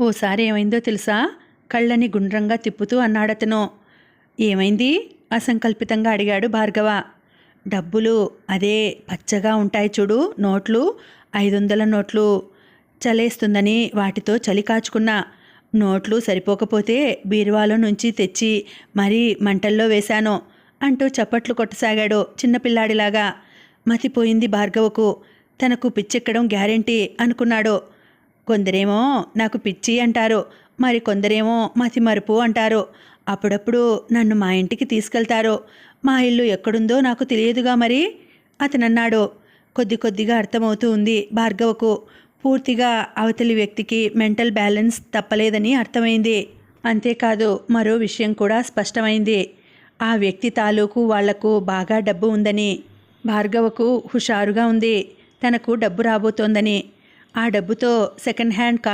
ఓసారి ఏమైందో తెలుసా? కళ్ళని గుండ్రంగా తిప్పుతూ అన్నాడతను. ఏమైంది? అసంకల్పితంగా అడిగాడు భార్గవ. డబ్బులు అదే పచ్చగా ఉంటాయి చూడు నోట్లు ఐదు వందల నోట్లు. చలేస్తుందని వాటితో చలి కాచుకున్నా. నోట్లు సరిపోకపోతే బీరువాలో నుంచి తెచ్చి మరీ మంటల్లో వేశాను అంటూ చప్పట్లు కొట్టసాగాడు చిన్నపిల్లాడిలాగా మతిపోయింది భార్గవకు. తనకు పిచ్చెక్కడం గ్యారెంటీ అనుకున్నాడు. కొందరేమో నాకు పిచ్చి అంటారు మరి కొందరేమో మతి మరుపు అంటారు. అప్పుడప్పుడు నన్ను మా ఇంటికి తీసుకెళ్తారు. మా ఇల్లు ఎక్కడుందో నాకు తెలియదుగా మరి? అతనన్నాడు కొద్ది కొద్దిగా అర్థమవుతూ ఉంది భార్గవకు. పూర్తిగా అవతలి వ్యక్తికి మెంటల్ బ్యాలెన్స్ తప్పలేదని అర్థమైంది. అంతేకాదు మరో విషయం కూడా స్పష్టమైంది. ఆ వ్యక్తి తాలూకు వాళ్ళకు బాగా డబ్బు ఉందని. భార్గవకు హుషారుగా ఉంది. తనకు డబ్బు రాబోతోందని. ఆ డబ్బుతో సెకండ్ హ్యాండ్ కార్